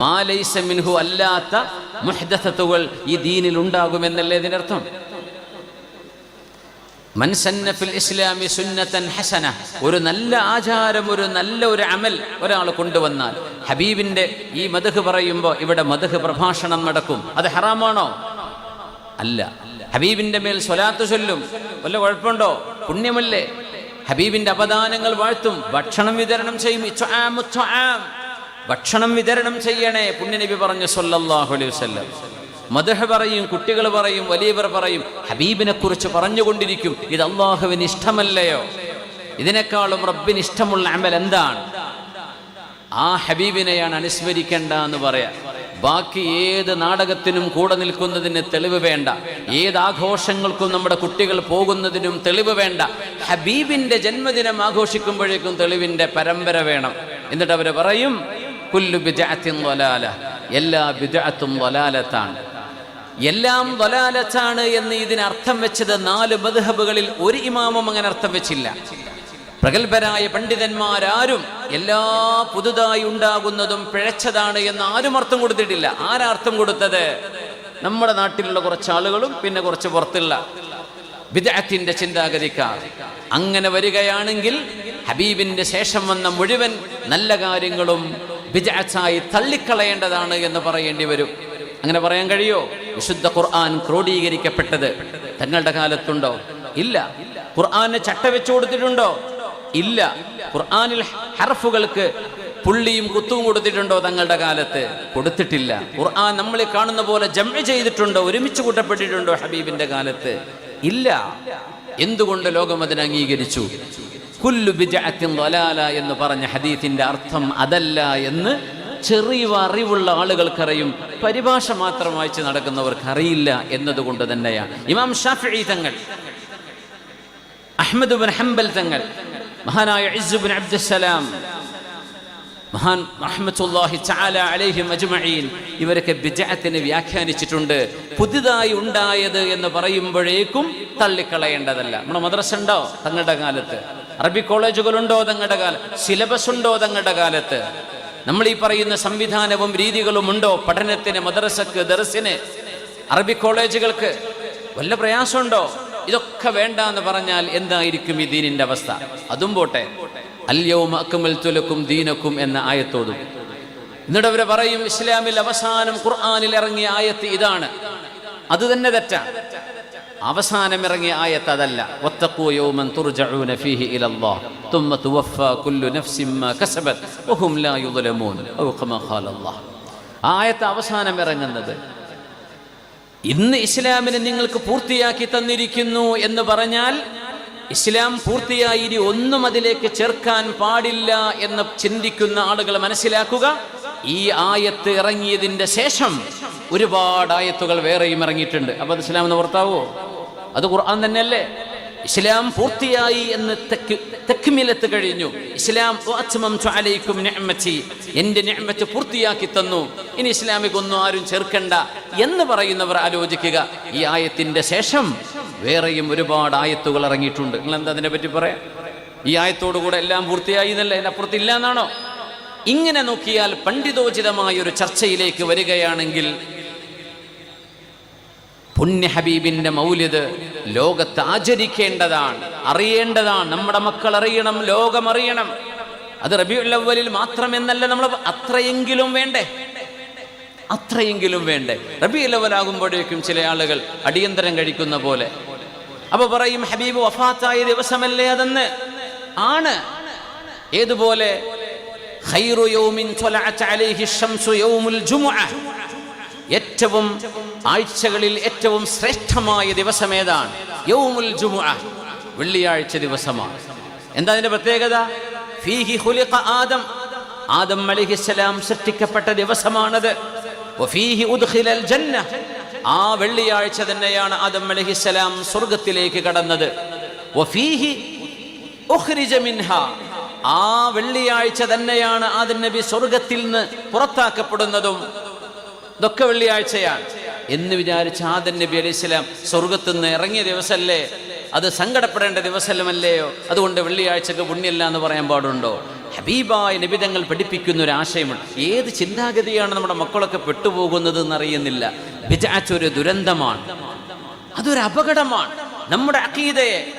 മാലൈസ മിൻഹു അല്ലാത്ത മുഹ്ദത്തുകൾ ഈ ദീനിൽ ഉണ്ടാകുമെന്നല്ലേ ഇതിനർത്ഥം? മൻസന്നഫിൽ ഇസ്ലാമി സുന്നത്തൻ ഹസന. ഒരു നല്ല ആചാരം ഒരു നല്ല ഒരു അമൽ ഒരാൾ കൊണ്ടുവന്നാൽ ഹബീബിന്റെ ഈ മധുഹ് പറയുമ്പോൾ ഇവിടെ മധുഹ് പ്രഭാഷണം നടക്കും. അത് ഹറാമാണോ? അല്ല. ഹബീബിന്റെ മേൽ സ്വലാത്ത് ചൊല്ലും. വല്ല കുഴപ്പമുണ്ടോ? പുണ്യമല്ലേ? ഹബീബിന്റെ അപദാനങ്ങൾ വാഴ്ത്തും. ഭക്ഷണം വിതരണം ചെയ്യും. ഭക്ഷണം വിതരണം ചെയ്യണേ പുണ്യനബി പറഞ്ഞു സല്ലല്ലാഹു അലൈഹി വസല്ലം. മദഹ പറയും കുട്ടികൾ പറയും വലിയവർ പറയും ഹബീബിനെ കുറിച്ച് പറഞ്ഞുകൊണ്ടിരിക്കും ഇത് അള്ളാഹുവിന് ഇഷ്ടമല്ലയോ? ഇതിനേക്കാളും റബ്ബിന് ഇഷ്ടമുള്ള അമൽ എന്താണ്? ആ ഹബീബിനെയാണ് അനുസ്മരിക്കേണ്ട എന്ന് പറയാം. ബാക്കി ഏത് നാടകത്തിനും കൂടെ നിൽക്കുന്നതിന് തെളിവ് വേണ്ട. ഏത് ആഘോഷങ്ങൾക്കും നമ്മുടെ കുട്ടികൾ പോകുന്നതിനും തെളിവ് വേണ്ട. ഹബീബിന്റെ ജന്മദിനം ആഘോഷിക്കുമ്പോഴേക്കും തെളിവിന്റെ പരമ്പര വേണം. എന്നിട്ട് അവർ പറയും കുല്ലു വലാല. എല്ലാ ബിദഅത്തും വലാലത്താണ്. എല്ലാം വലാലത്താണ് എന്ന് ഇതിന് അർത്ഥം വെച്ചത് നാല് മദ്ഹബുകളിൽ ഒരു ഇമാമും അങ്ങനെ അർത്ഥം വെച്ചില്ല. പ്രഗത്ഭരായ പണ്ഡിതന്മാരാരും എല്ലാ പുതുതായി ഉണ്ടാകുന്നതും പിഴച്ചതാണ് എന്ന് ആരും അർത്ഥം കൊടുത്തിട്ടില്ല. ആരാ അർത്ഥം കൊടുത്തത്? നമ്മുടെ നാട്ടിലുള്ള കുറച്ച് ആളുകളും പിന്നെ കുറച്ച് പുറത്തുള്ള വിദഗ്ധത്തിന്റെ ചിന്താഗതിക്കാർ. അങ്ങനെ വരികയാണെങ്കിൽ ഹബീബിന്റെ ശേഷം വന്ന മുഴുവൻ നല്ല കാര്യങ്ങളും വിജായി തള്ളിക്കളയേണ്ടതാണ് എന്ന് പറയേണ്ടി വരും. അങ്ങനെ പറയാൻ കഴിയോ? വിശുദ്ധ ഖുർആൻ ക്രോഡീകരിക്കപ്പെട്ടത് തങ്ങളുടെ കാലത്തുണ്ടോ? ഇല്ല. ഖുർആന് ചട്ട വെച്ചു കൊടുത്തിട്ടുണ്ടോ? ഇല്ല. ഖുർആനിൽ ഹർഫുകൾക്ക് പുള്ളിയും കുത്തും കൊടുത്തിട്ടുണ്ടോ തങ്ങളുടെ കാലത്ത്? കൊടുത്തിട്ടില്ല. ഖുർആൻ നമ്മളെ കാണുന്ന പോലെ ജമ്മ ചെയ്തിട്ടുണ്ടോ? ഒരുമിച്ച് കൂട്ടപ്പെട്ടിട്ടുണ്ടോ ഹബീബിന്റെ കാലത്ത്? ഇല്ല. എന്തുകൊണ്ട് ലോകം അതിനെ അംഗീകരിച്ചു? ദലാല എന്ന് പറഞ്ഞ ഹദീത്തിന്റെ അർത്ഥം അതല്ല എന്ന് ചെറിയ അറിവുള്ള ആളുകൾക്കറിയും പരിഭാഷ മാത്രം വായിച്ച് നടക്കുന്നവർക്ക് അറിയില്ല എന്നതുകൊണ്ട് തന്നെയാണ് ഇമാം ഷാഫി തങ്ങൾ അഹമ്മദ് ബിൻ ഹംബൽ തങ്ങൾ മഹാനായ ഇസുബിൻ അബ്ദുസലാം മഹാൻ അലൈഹി ഇവരൊക്കെ ബിജഅത്തിനെ വ്യാഖ്യാനിച്ചിട്ടുണ്ട്. പുതുതായി ഉണ്ടായത് എന്ന് പറയുമ്പോഴേക്കും തള്ളിക്കളയേണ്ടതല്ല. നമ്മുടെ മദ്രസ ഉണ്ടോ? തങ്ങളുടെ കാലത്ത്. അറബി കോളേജുകളുണ്ടോ തങ്ങളുടെ കാലം സിലബസ് ഉണ്ടോ തങ്ങളുടെ കാലത്ത്? നമ്മൾ ഈ പറയുന്ന സംവിധാനവും രീതികളും ഉണ്ടോ? പഠനത്തിന് മദ്രസക്ക് ദർസിന് അറബി കോളേജുകൾക്ക് വല്ല പ്രയാസമുണ്ടോ? ഇതൊക്കെ വേണ്ട എന്ന് പറഞ്ഞാൽ എന്തായിരിക്കും ഈ ദീനിന്റെ അവസ്ഥ? അതും പോട്ടെ. അല്യവും അക്കുമൽ തുലക്കും ദീനക്കും എന്ന ആയത്തോതും എന്നിട്ട് അവരെ പറയും ഇസ്ലാമിൽ അവസാനം ഖുർആാനിൽ ഇറങ്ങിയ ആയത്ത് ഇതാണ്. അത് തന്നെ തെറ്റാണ് അവസാനം ഇറങ്ങിയ ആയത്ത് അതല്ല യൗമൻ തുർജഊന ഫീഹി കസബത് വഹും ലാ ഔ ആയത്ത് അവസാനം ഇറങ്ങുന്നത് ഇന്ന് ഇസ്ലാമിനെ നിങ്ങൾക്ക് പൂർത്തിയാക്കി തന്നിരിക്കുന്നു എന്ന് പറഞ്ഞാൽ ഇസ്ലാം പൂർത്തിയായി ഇനി ഒന്നും അതിലേക്ക് ചേർക്കാൻ പാടില്ല എന്ന് ചിന്തിക്കുന്ന ആളുകൾ മനസ്സിലാക്കുക. ഈ ആയത്ത് ഇറങ്ങിയതിന്റെ ശേഷം ഒരുപാട് ആയത്തുകൾ വേറെയും ഇറങ്ങിയിട്ടുണ്ട്. അപ്പൊ അത് ഇസ്ലാം എന്ന് ഓർത്താവോ അത് ഖുർആൻ തന്നെയല്ലേ? ഇസ്ലാം പൂർത്തിയായി എന്ന് തെക്ക് തെക്കുമിലത്ത് കഴിഞ്ഞു. ഇസ്ലാം എന്റെ ഞമ്മച്ച് പൂർത്തിയാക്കി തന്നു. ഇനി ഇസ്ലാമിക് ഒന്നും ആരും ചേർക്കണ്ട എന്ന് പറയുന്നവർ ആലോചിക്കുക. ഈ ആയത്തിന്റെ ശേഷം വേറെയും ഒരുപാട് ആയത്തുകൾ ഇറങ്ങിയിട്ടുണ്ട്. നിങ്ങൾ എന്താ അതിനെ പറ്റി പറയാം? ഈ ആയത്തോടു കൂടെ എല്ലാം പൂർത്തിയായി എന്നല്ല? അതിനപ്പുറത്ത് ഇല്ല എന്നാണോ ഇങ്ങനെ നോക്കിയാൽ പണ്ഡിതോചിതമായ ഒരു ചർച്ചയിലേക്ക് വരികയാണെങ്കിൽ പുണ്യ ഹബീബിന്റെ മൗല്യത് ലോകത്ത് ആചരിക്കേണ്ടതാണ് അറിയേണ്ടതാണ്. നമ്മുടെ മക്കൾ അറിയണം ലോകം അറിയണം. അത് റബിയുള്ളവലിൽ മാത്രമെന്നല്ല നമ്മൾ അത്രയെങ്കിലും വേണ്ടേ? അത്രയെങ്കിലും വേണ്ടേ? റബി ലെവലാകുമ്പോഴേക്കും ചില ആളുകൾ അടിയന്തരം കഴിക്കുന്ന പോലെ. അപ്പൊ പറയും ഹബീബ് വഫാത്തായ ദിവസമല്ലേ അതെന്ന്? ആണ്. ഏതുപോലെ? ഖൈറു യൗമിൻ അലൈഹി യൗമുൽ ജുമുഅ. ഏറ്റവും ആഴ്ചകളിൽ ഏറ്റവും ശ്രേഷ്ഠമായ ദിവസം ഏതാണ് യൗമുൽ ജുമുഅ. വെള്ളിയാഴ്ച ദിവസമാണ്. എന്താ അതിന്റെ പ്രത്യേകത? ഫീഹി ഖുലിഖ ആദം. ആദം അലൈഹിസ്സലാം സൃഷ്ടിക്കപ്പെട്ട ദിവസമാണത്. വഫീഹി ഉദ്ഖിലൽ ജന്ന. ആ വെള്ളിയാഴ്ച തന്നെയാണ് ആദം അലൈഹിസ്സലാം സ്വർഗത്തിലേക്ക് കടന്നത്. വഫീഹി ഉഖ്രിജ മിൻഹ. ആ വെള്ളിയാഴ്ച തന്നെയാണ് ആദം നബി സ്വർഗത്തിൽ നിന്ന് പുറത്താക്കപ്പെടുന്നതും ഇതൊക്കെ വെള്ളിയാഴ്ചയാണ്. എന്ന് വിചാരിച്ച ആദൻ നബി അലൈഹി സ്വലാം സ്വർഗത്തു നിന്ന് ഇറങ്ങിയ ദിവസമല്ലേ അത് സങ്കടപ്പെടേണ്ട ദിവസമല്ലയോ? അതുകൊണ്ട് വെള്ളിയാഴ്ചക്ക് പുണ്യല്ല എന്ന് പറയാൻ പാടുണ്ടോ? ഹബീബായ നിബിതങ്ങൾ പഠിപ്പിക്കുന്ന ഒരു ആശയമുണ്ട്. ഏത് ചിന്താഗതിയാണ് നമ്മുടെ മക്കളൊക്കെ പെട്ടുപോകുന്നത് എന്നറിയുന്നില്ല ബിജാച്ച് ഒരു ദുരന്തമാണ്. അതൊരു അപകടമാണ്. നമ്മുടെ അക്കീതയെ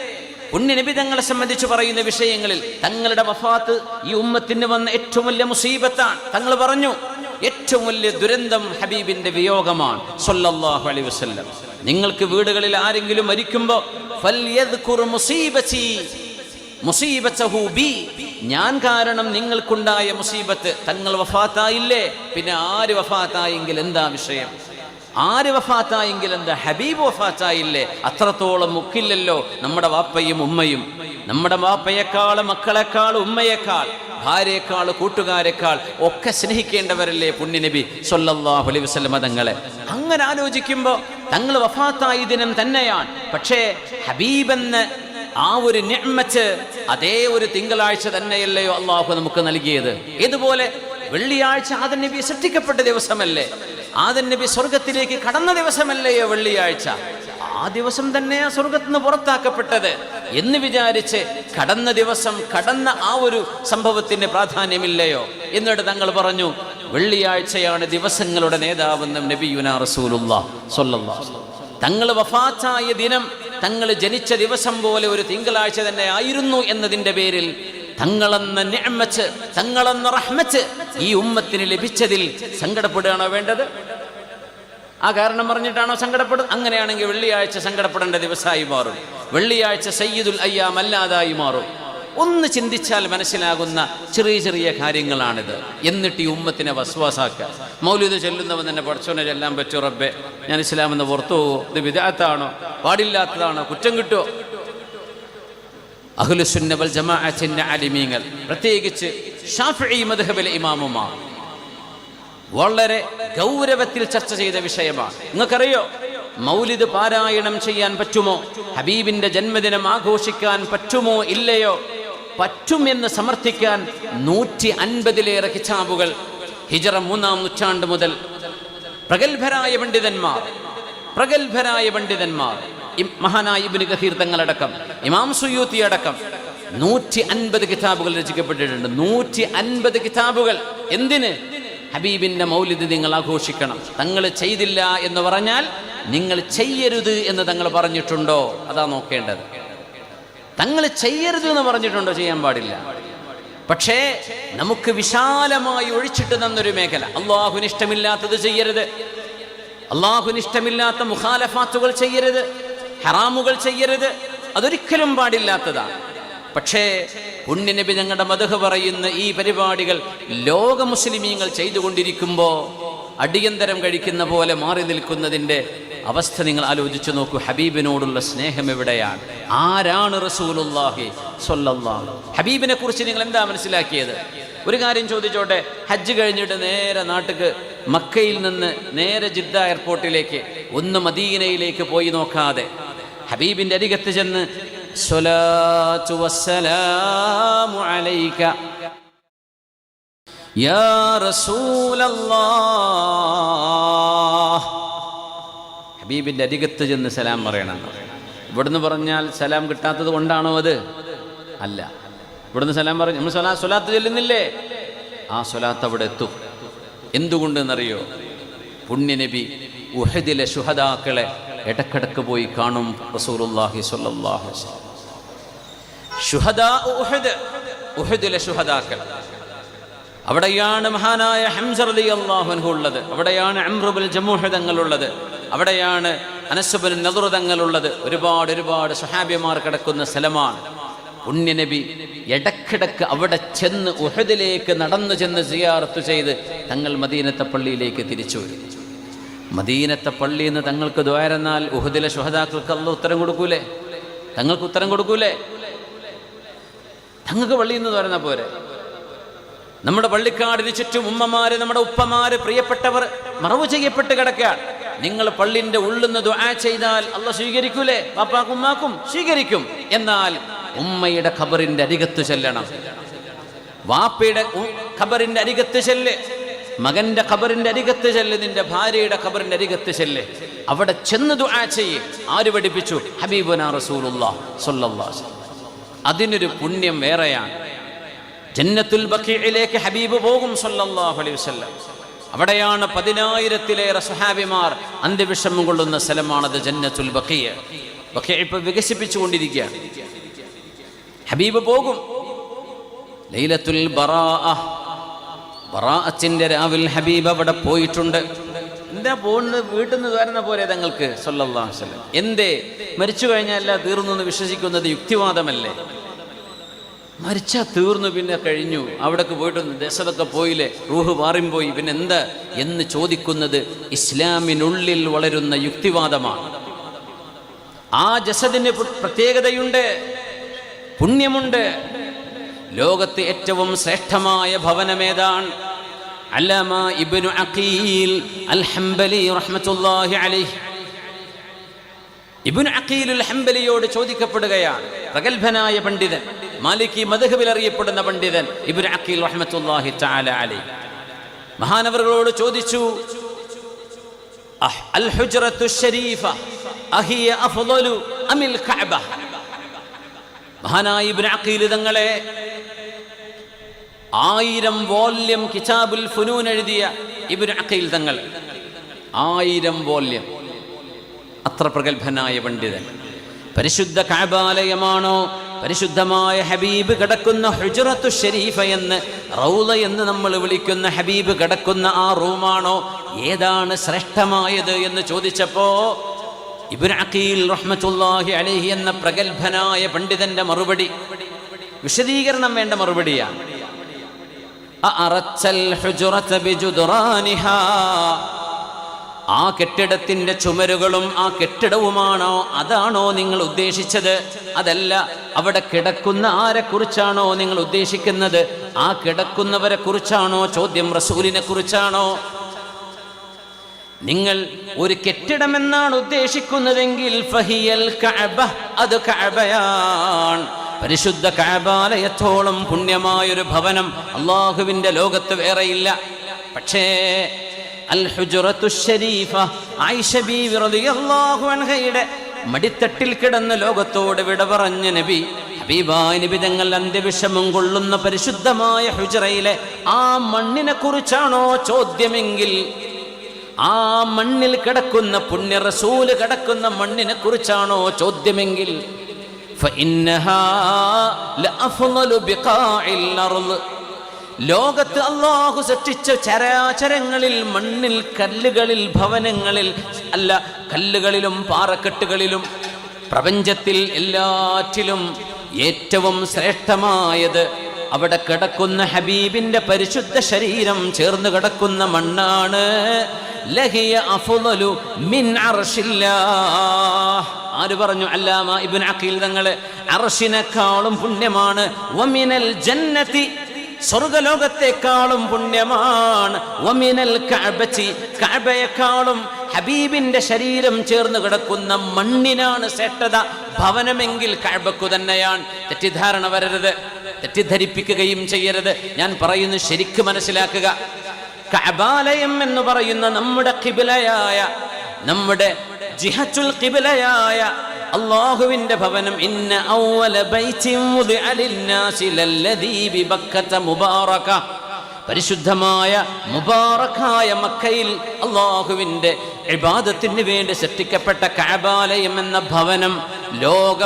പുണ്യനിബിതങ്ങളെ സംബന്ധിച്ച് പറയുന്ന വിഷയങ്ങളിൽ തങ്ങളുടെ വഫാത്ത് ഈ ഉമ്മത്തിന് വന്ന ഏറ്റവും വലിയ മുസീബത്താണ്. തങ്ങൾ പറഞ്ഞു ഏറ്റവും വലിയ ദുരന്തം ഹബീബിന്റെ വിയോഗമാണ്. സൊല്ലാഹു അലൈഹി വസല്ലം. നിങ്ങൾക്ക് വീടുകളിൽ ആരെങ്കിലും ബി. ഞാൻ കാരണം നിങ്ങൾക്കുണ്ടായ മുസീബത്ത് തങ്ങൾ വഫാത്തായില്ലേ? പിന്നെ ആര് വഫാത്തായെങ്കിൽ എന്താ വിഷയം? ആര് വഫാത്തായെങ്കിൽ എന്താ? ഹബീബ് വഫാത്തായില്ലേ? അത്രത്തോളം മുക്കില്ലല്ലോ നമ്മുടെ വാപ്പയും ഉമ്മയും. നമ്മുടെ വാപ്പയേക്കാൾ മക്കളെക്കാൾ ഉമ്മയേക്കാൾ. ഭാര്യയേക്കാൾ കൂട്ടുകാരെക്കാൾ ഒക്കെ സ്നേഹിക്കേണ്ടവരല്ലേ പുണ്യനബി സല്ലല്ലാഹു അലൈഹി വസല്ലമ തങ്ങളെ? അങ്ങനെ ആലോചിക്കുമ്പോൾ തങ്ങൾ വഫാത്തായ ദിനം തന്നെയാണ്. പക്ഷേ ഹബീബെന്ന് ആ ഒരു ഞമ്മച്ച് അതേ ഒരു തിങ്കളാഴ്ച തന്നെയല്ലയോ അള്ളാഹു നമുക്ക് നൽകിയത്. ഇതുപോലെ വെള്ളിയാഴ്ച ആദൻ നബി സൃഷ്ടിക്കപ്പെട്ട ദിവസമല്ലേ? ആദൻ നബി സ്വർഗത്തിലേക്ക് കടന്ന ദിവസമല്ലയോ വെള്ളിയാഴ്ച? ആ ദിവസം തന്നെ ആ സ്വർഗത്തിൽ നിന്ന് പുറത്താക്കപ്പെട്ടത് എന്ന് വിചാരിച്ച് കടന്ന ദിവസം കടന്ന ആ ഒരു സംഭവത്തിന് പ്രാധാന്യമില്ലയോ എന്നിട്ട് തങ്ങൾ പറഞ്ഞു വെള്ളിയാഴ്ചയാണ് ദിവസങ്ങളുടെ നേതാവെന്നും നബിയുന റസൂലുള്ള. തങ്ങൾ വഫാത്തായ ദിനം തങ്ങൾ ജനിച്ച ദിവസം പോലെ ഒരു തിങ്കളാഴ്ച തന്നെ ആയിരുന്നു എന്നതിന്റെ പേരിൽ തങ്ങളെന്ന നിഅമത്ത് തങ്ങളെന്ന റഹ്മത്ത് ഈ ഉമ്മത്തിന് ലഭിച്ചതിൽ സങ്കടപ്പെടുകയാണോ വേണ്ടത് ആ കാരണം പറഞ്ഞിട്ടാണോ സങ്കടപ്പെടുന്നത്? അങ്ങനെയാണെങ്കിൽ വെള്ളിയാഴ്ച സങ്കടപ്പെടേണ്ട ദിവസമായി മാറും. വെള്ളിയാഴ്ച സയ്യിദുൽ അയ്യാം അല്ലാതായി മാറും. ഒന്ന് ചിന്തിച്ചാൽ മനസ്സിലാകുന്ന ചെറിയ ചെറിയ കാര്യങ്ങളാണിത്. എന്നിട്ട് ഈ ഉമ്മത്തിനെ വസ്വാസാക്കുക. മൗലിത ചെല്ലുന്നവൻ തന്നെ പഠിച്ചോനെ ചെല്ലാൻ പറ്റുമോ റബ്ബെ. ഞാൻ ഇസ്ലാമെന്ന് പുറത്തു പോകുമോ ഇത് വിദാത്താണോ പാടില്ലാത്തതാണോ? കുറ്റം കിട്ടുമോ അഹുലുസുന്നബൽ ജമാഅത്തിന്റെ അലിമീങ്ങൾ. പ്രത്യേകിച്ച് ഷാഫി മദ്ഹബിലെ ഇമാമുമാർ. വളരെ ഗൗരവത്തിൽ ചർച്ച ചെയ്ത വിഷയമാണ്. നിങ്ങൾക്കറിയോ? മൗലിദ് പാരായണം ചെയ്യാൻ പറ്റുമോ? ഹബീബിന്റെ ജന്മദിനം ആഘോഷിക്കാൻ പറ്റുമോ? ഇല്ലയോ? പറ്റുമെന്ന് സമർത്ഥിക്കാൻ നൂറ്റി അൻപതിലേറെ കിതാബുകൾ ഹിജറ മൂന്നാം നൂറ്റാണ്ട് മുതൽ പ്രഗത്ഭരായ പണ്ഡിതന്മാർ പ്രഗത്ഭരായ പണ്ഡിതന്മാർ മഹാനായ ഇബ്നു തങ്ങളടക്കം ഇമാം സുയൂത്തി അടക്കം നൂറ്റി അൻപത് കിതാബുകൾ രചിക്കപ്പെട്ടിട്ടുണ്ട്. നൂറ്റി അൻപത് കിതാബുകൾ. എന്തിന്? ഹബീബിന്റെ മൗലിദ് നിങ്ങൾ ആഘോഷിക്കണം. തങ്ങൾ ചെയ്തില്ല എന്ന് പറഞ്ഞാൽ നിങ്ങൾ ചെയ്യരുത് എന്ന് തങ്ങൾ പറഞ്ഞിട്ടുണ്ടോ? അതാ നോക്കേണ്ടത്. തങ്ങൾ ചെയ്യരുത് എന്ന് പറഞ്ഞിട്ടുണ്ടോ ചെയ്യാൻ പാടില്ല. പക്ഷേ നമുക്ക് വിശാലമായി ഒഴിച്ചിട്ട് തന്നൊരു മേഖല. അള്ളാഹുവിന് ഇഷ്ടമില്ലാത്തത് ചെയ്യരുത്. അള്ളാഹുവിന് ഇഷ്ടമില്ലാത്ത മുഖാലഫാത്തുകൾ ചെയ്യരുത്. ഹറാമുകൾ ചെയ്യരുത്. അതൊരിക്കലും പാടില്ലാത്തതാണ്. പക്ഷേ പുണ്യനബി ഞങ്ങളുടെ മധുഹ പറയുന്ന ഈ പരിപാടികൾ ലോക മുസ്ലിമീങ്ങൾ ചെയ്തുകൊണ്ടിരിക്കുമ്പോൾ അടിയന്തരം കഴിക്കുന്ന പോലെ മാറി നിൽക്കുന്നതിന്റെ അവസ്ഥ നിങ്ങൾ ആലോചിച്ചു നോക്കൂ. ഹബീബിനോടുള്ള സ്നേഹം എവിടെയാണ്? ആരാണ് റസൂലുള്ളാഹി സ്വല്ലല്ലാഹു ഹബീബിനെ കുറിച്ച് നിങ്ങൾ എന്താ മനസ്സിലാക്കിയത്? ഒരു കാര്യം ചോദിച്ചോട്ടെ. ഹജ്ജ് കഴിഞ്ഞിട്ട് നേരെ നാട്ടിക്ക് മക്കയിൽ നിന്ന് നേരെ ജിദ്ദ എയർപോർട്ടിലേക്ക് ഒന്ന് മദീനയിലേക്ക് പോയി നോക്കാതെ ഹബീബിന്റെ അരികത്ത് ചെന്ന് സ്വലാത്തു വസ്സലാമു അലൈക. യാ റസൂലല്ലാഹ്. ഹബീബിന്റെ അരികത്ത് ചെന്ന് സലാം പറയണം. ഇവിടുന്ന് പറഞ്ഞാൽ സലാം കിട്ടാത്തത് കൊണ്ടാണോ അത്? അല്ല. ഇവിടുന്ന് സലാം പറഞ്ഞു നമ്മൾ സലാ സ്വലാത്ത് ചെല്ലുന്നില്ലേ? ആ സ്വലാത്ത് അവിടെ എത്തും. എന്തുകൊണ്ടെന്നറിയോ? പുണ്യനബി ഉഹദിലെ ശുഹദാക്കളെ ഇടക്കിടക്ക് പോയി കാണും ശുഹദാ ഉഹദ്. ഉഹദിലെ ശുഹദാക്കൾ അവിടെയാണ് മഹാനായ ഹംസറലി അള്ളാഹുൻഹു ഉള്ളത്. അവിടെയാണ് അമ്രുബുൽ ജമൂഹ തങ്ങളുള്ളത്. അവിടെയാണ് അനസുബുൽ നദുറതങ്ങൾ തങ്ങളുള്ളത്. ഒരുപാട് ഒരുപാട് സുഹാബിമാർ കിടക്കുന്ന സ്ഥലമാണ്. പുണ്യനബി ഇടക്കിടക്ക് അവിടെ ചെന്ന് ഉഹദിലേക്ക് നടന്നു ചെന്ന് സിയാറത്ത് ചെയ്ത് തങ്ങൾ മദീനത്തെ പള്ളിയിലേക്ക് തിരിച്ചു വരും. മദീനത്തെ പള്ളിയിൽ നിന്ന് തങ്ങൾക്ക് ദ്വാരന്നാൽ ഉഹദിലെ ശുഹദാക്കൾക്ക് അല്ല ഉത്തരം കൊടുക്കൂലേ? തങ്ങൾക്ക് ഉത്തരം കൊടുക്കൂലേ? തങ്ങൾക്ക് പള്ളിയിൽ നിന്ന് ദ്വാരുന്ന പോരെ? നമ്മുടെ പള്ളിക്കാടിന് ചുറ്റും ഉമ്മമാര് നമ്മുടെ ഉപ്പമാര് പ്രിയപ്പെട്ടവർ മറവ് ചെയ്യപ്പെട്ട് കിടക്കുകയാണ് നിങ്ങൾ പള്ളിന്റെ ഉള്ളുന്ന് ദുആ ചെയ്താൽ അല്ല സ്വീകരിക്കൂലേ? പാപ്പാക്കും ഉമ്മാക്കും സ്വീകരിക്കും. എന്നാൽ ഉമ്മയുടെ ഖബറിന്റെ അരികത്ത് ചെല്ലണം. വാപ്പയുടെ ഖബറിന്റെ അരികത്ത് ചെല്ല്. മകന്റെ ഖബറിന്റെ അരികത്ത് ചെല്ല് നിന്റെ ഭാര്യയുടെ ഖബറിന്റെ അരികത്ത് ചെല്ല്. അവിടെ ചെന്ന് ദുആ ചെയ്യ്. ആര് പഠിപ്പിച്ചു? ഹബീബുന അലൈഹി വസല്ലം. അതിനൊരു പുണ്യം വേറെയാണ്. ജന്നത്തുൽ ബഖീഇലേക്ക് ഹബീബ് പോകും സല്ലല്ലാഹു അലൈഹി വസല്ലം. അവിടെയാണ് പതിനായിരത്തിലേറെ സുഹാബിമാർ അന്ത്യവിഷമം കൊള്ളുന്ന സ്ഥലമാണത് ജന്നത്തുൽ ബഖിയ ബഖീ ഇപ്പൊ വികസിപ്പിച്ചുകൊണ്ടിരിക്കുകയാണ്. ഹബീബ് പോകും. ലൈലത്തുൽ ബറാഅ ബറാഅത്തിന്റെ രാവിൽ ഹബീബ് അവിടെ പോയിട്ടുണ്ട്. എന്താ പോകുന്നത് വീട്ടിൽ നിന്ന് വരുന്ന പോലെ തങ്ങൾക്ക് വസല്ലം. എന്തേ? മരിച്ചു കഴിഞ്ഞാൽ തീർന്നു എന്ന് വിശ്വസിക്കുന്നത് യുക്തിവാദമല്ലേ? മരിച്ചാ തീർന്നു പിന്നെ കഴിഞ്ഞു. അവിടേക്ക് പോയിട്ട് ദേശത്തൊക്കെ പോയില്ലേ? റൂഹ് മാറിപ്പോയി പിന്നെ എന്താ എന്ന് ചോദിക്കുന്നത് ഇസ്ലാമിനുള്ളിൽ വളരുന്ന യുക്തിവാദമാണ്. ആ ജസദിന് പ്രത്യേകതയുണ്ട് പുണ്യമുണ്ട്. ലോകത്ത് ഏറ്റവും ശ്രേഷ്ഠമായ ഭവനമേതാണ്? അല്ലാമ ഇബ്നു അഖീൽ അൽ ഹംബലി റഹ്മത്തുള്ളാഹി അലൈഹി. ഇബ്നു അഖീൽ അൽ ഹംബലിയോട് ചോദിക്കപ്പെടുകയാണ് പ്രഗത്ഭനായ പണ്ഡിതൻ മാലിക്കി മദ്ഹബിൽ അറിയപ്പെടുന്ന പണ്ഡിതൻ ഇബ്നു അഖീൽ റഹ്മത്തുള്ളാഹി തആല അലൈഹി. മഹാനവറുകളോട് ചോദിച്ചു അൽ ഹുജ്റത്തു ശരീഫ അഹിയ അഫ്ളലു അമിൽ കഅബ? മഹാനായ ഇബ്നു അഖീൽ തങ്ങളെ ആയിരം വോല്യം കിതാബുൽ ഫുനൂൻ എഴുതിയ ഇബ്നു അഖീൽ തങ്ങൾ. ആയിരം വോല്യം അത്ര പ്രഗത്ഭനായ പണ്ഡിതൻ. പരിശുദ്ധ കാബാലയമാണോ? പരിശുദ്ധമായ ഹബീബ് കിടക്കുന്ന ഹുജറത്തു ഷരീഫ എന്ന് റൗല എന്ന് നമ്മൾ വിളിക്കുന്ന ഹബീബ് കിടക്കുന്ന ആ റൂമാണോ? ഏതാണ് ശ്രേഷ്ഠമായത് എന്ന് ചോദിച്ചപ്പോ ഇബ്നു അഖീൽ റഹ്മത്തുള്ളാഹി അലൈഹി എന്ന പ്രഗത്ഭനായ പണ്ഡിതന്റെ മറുപടി. വിശദീകരണം വേണ്ട മറുപടിയാണ് ആ കെട്ടിടത്തിന്റെ ചുമരുകളും ആ കെട്ടിടവുമാണോ? അതാണോ നിങ്ങൾ ഉദ്ദേശിച്ചത്? അതല്ല അവിടെ കിടക്കുന്ന ആരെക്കുറിച്ചാണോ നിങ്ങൾ ഉദ്ദേശിക്കുന്നത്? ആ കിടക്കുന്നവരെ കുറിച്ചാണോ? ചോദ്യം റസൂലിനെ കുറിച്ചാണോ? നിങ്ങൾ ഒരു കെട്ടിടമെന്നാണ് ഉദ്ദേശിക്കുന്നതെങ്കിൽ ഫഹിയൽ അത് കഅബയാണ്. പരിശുദ്ധ കാബാലയത്തോളം പുണ്യമായൊരു ഭവനം അള്ളാഹുവിന്റെ ലോകത്ത് വേറെയില്ല. പക്ഷേ അൽ ആയിഷ റളിയല്ലാഹു അൻഹയുടെ മടിത്തട്ടിൽ കിടന്ന് ലോകത്തോട് വിട പറഞ്ഞ നബി ഹബീബായ നബി തങ്ങൾ അന്ത്യവിഷമം കൊള്ളുന്ന പരിശുദ്ധമായ ഹുജറയിലെ ആ മണ്ണിനെ കുറിച്ചാണോ ചോദ്യമെങ്കിൽ ആ മണ്ണിൽ കിടക്കുന്ന പുണ്യ റസൂൽ കിടക്കുന്ന മണ്ണിനെ കുറിച്ചാണോ ചോദ്യമെങ്കിൽ ലോകത്ത് അള്ളാഹു സൃഷ്ടിച്ച ചരാചരങ്ങളിൽ മണ്ണിൽ കല്ലുകളിൽ ഭവനങ്ങളിൽ അല്ല കല്ലുകളിലും പാറക്കെട്ടുകളിലും പ്രപഞ്ചത്തിൽ എല്ലാറ്റിലും ഏറ്റവും ശ്രേഷ്ഠമായത് അവിടെ കിടക്കുന്ന ഹബീബിന്റെ പരിശുദ്ധ ശരീരം ചേർന്ന് കിടക്കുന്ന മണ്ണാണ്. ലഹിയ അഫുലു മിൻ അർശില്ലാഹ് ആര് പറഞ്ഞു? അല്ലാമ ഇബ്നു അഖീൽ തങ്ങൾ അർശിനെക്കാളും പുണ്യമാണ്. വമിനൽ ജന്നതി സ്വർഗലോകത്തെക്കാളും പുണ്യമാണ്. വമിനൽ കഅബത്തി കഅബയെക്കാളും ഹബീബിന്റെ ശരീരം ചേർന്ന് കിടക്കുന്ന മണ്ണിനാണ് ശ്രേഷ്ഠത. ഭവനമെങ്കിൽ കഅബക്കു തന്നെയാണ്. തെറ്റിദ്ധാരണ വരരുത്. തെറ്റിദ്ധരിപ്പിക്കുകയും ചെയ്യരുത്. ഞാൻ പറയുന്നു ശരിക്ക് മനസ്സിലാക്കുക. കബാലയം എന്ന് പറയുന്ന നമ്മുടെ കിബിലയായ നമ്മുടെ ജിഹച്ചുൽ കിബിലയായ അള്ളാഹുവിന്റെ ഭവനം ഇന്ന ഔവല ബൈതിൻ ബിബക്കത മുബാറക. പരിശുദ്ധമായ മുബാറക്കായ മക്കയിൽ അള്ളാഹുവിന്റെ ഇബാദത്തിന് വേണ്ടി സൃഷ്ടിക്കപ്പെട്ട കാബാലയം എന്ന ഭവനം ലോക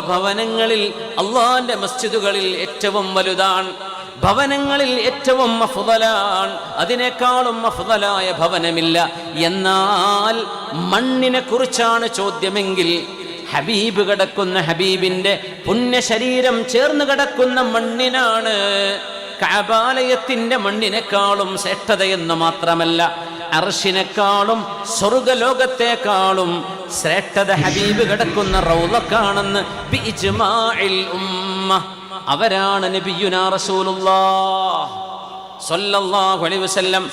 അള്ളാന്റെ മസ്ജിദുകളിൽ ഏറ്റവും വലുതാണ്. ഭവനങ്ങളിൽ ഏറ്റവും മഫുതലാണ് അതിനേക്കാളും മഫുതലായ ഭവനമില്ല. എന്നാൽ മണ്ണിനെ കുറിച്ചാണ് ചോദ്യമെങ്കിൽ ഹബീബ് കിടക്കുന്ന ഹബീബിന്റെ പുണ്യ ശരീരം ചേർന്ന് കിടക്കുന്ന മണ്ണിനാണ്. കാബാലയത്തിന്റെ മണ്ണിനേക്കാളും ശ്രേഷ്ഠതയെന്ന് മാത്രമല്ല അർഷിനേക്കാളും സ്വർഗലോകത്തെക്കാളും ശ്രേഷ്ഠത ഹബീബ് കിടക്കുന്ന റൗലക്കാണെന്ന് ഉമ്മ. അവരാണ് നബിയുനാ റസൂലുള്ള അലൈഹി വസല്ലം